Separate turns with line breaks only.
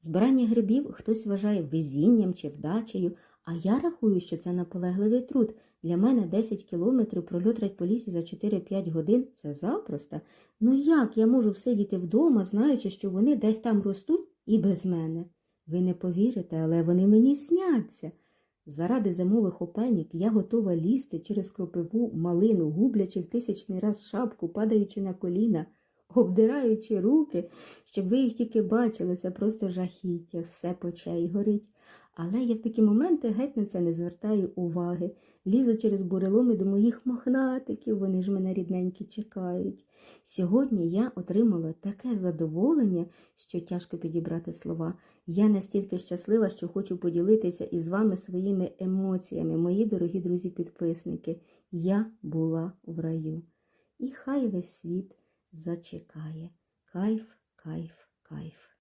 Збирання грибів хтось вважає везінням чи вдачею, а я рахую, що це наполегливий труд. Для мене 10 кілометрів прольотрать по лісі за 4-5 годин це запросто. Ну як я можу всидіти вдома, знаючи, що вони десь там ростуть і без мене? Ви не повірите, але вони мені сняться. Заради зимових опенік я готова лізти через кропиву малину, гублячи в тисячний раз шапку, падаючи на коліна, обдираючи руки, щоб ви їх тільки бачили, це просто жахіття, все пече і горить. Але я в такі моменти геть на це не звертаю уваги. Лізу через буреломи до моїх мохнатиків, вони ж мене рідненькі чекають. Сьогодні я отримала таке задоволення, що тяжко підібрати слова. Я настільки щаслива, що хочу поділитися із вами своїми емоціями, мої дорогі друзі-підписники. Я була в раю. І хай весь світ зачекає. Кайф, кайф, кайф.